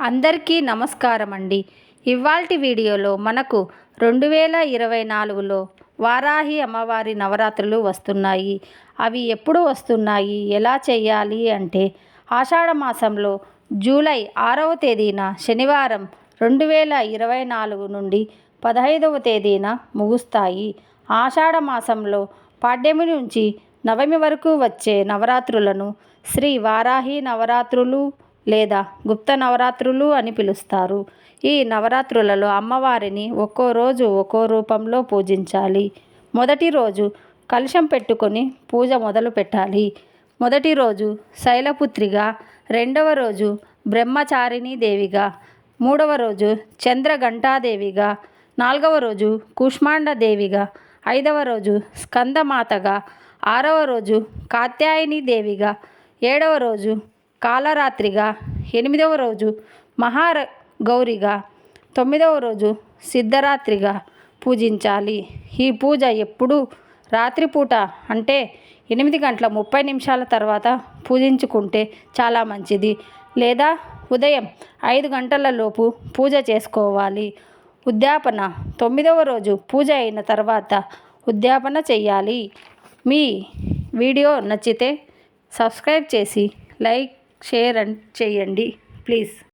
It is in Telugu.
అందరికీ నమస్కారం అండి ఇవాల్టి వీడియోలో మనకు రెండు వేల ఇరవై నాలుగులో వారాహి అమ్మవారి నవరాత్రులు వస్తున్నాయి. అవి ఎప్పుడు వస్తున్నాయి? ఎలా చేయాలి? అంటే ఆషాఢ మాసంలో జూలై ఆరవ తేదీన శనివారం రెండు వేల ఇరవై నాలుగు నుండి పదహైదవ తేదీన ముగుస్తాయి. ఆషాఢ మాసంలో పాడ్యమి నుంచి నవమి వరకు వచ్చే నవరాత్రులను శ్రీ వారాహి నవరాత్రులు లేదా గుప్త నవరాత్రులు అని పిలుస్తారు. ఈ నవరాత్రులలో అమ్మవారిని ఒక్కో రోజు ఒక్కో రూపంలో పూజించాలి. మొదటి రోజు కలుషం పెట్టుకొని పూజ మొదలు పెట్టాలి. మొదటి రోజు శైలపుత్రిగా రెండవ రోజు బ్రహ్మచారిణీ దేవిగా మూడవ రోజు చంద్రఘంటాదేవిగా నాలుగవ రోజు కూష్మాండ దేవిగా ఐదవ రోజు స్కందమాతగా ఆరవ రోజు కాత్యాయని దేవిగా ఏడవ రోజు కాలరాత్రిగా ఎనిమిదవ రోజు మహార గౌరిగా తొమ్మిదవ రోజు సిద్ధరాత్రిగా పూజించాలి. ఈ పూజ ఎప్పుడు రాత్రిపూట అంటే ఎనిమిది గంటల ముప్పై నిమిషాల తర్వాత పూజించుకుంటే చాలా మంచిది. లేదా ఉదయం ఐదు గంటల లోపు పూజ చేసుకోవాలి. ఉద్యాపన తొమ్మిదవ రోజు పూజ అయిన తర్వాత ఉద్యాపన చెయ్యాలి మీ వీడియో నచ్చితే సబ్స్క్రైబ్ చేసి లైక్ షేర్ అండ్ చేయండి ప్లీజ్.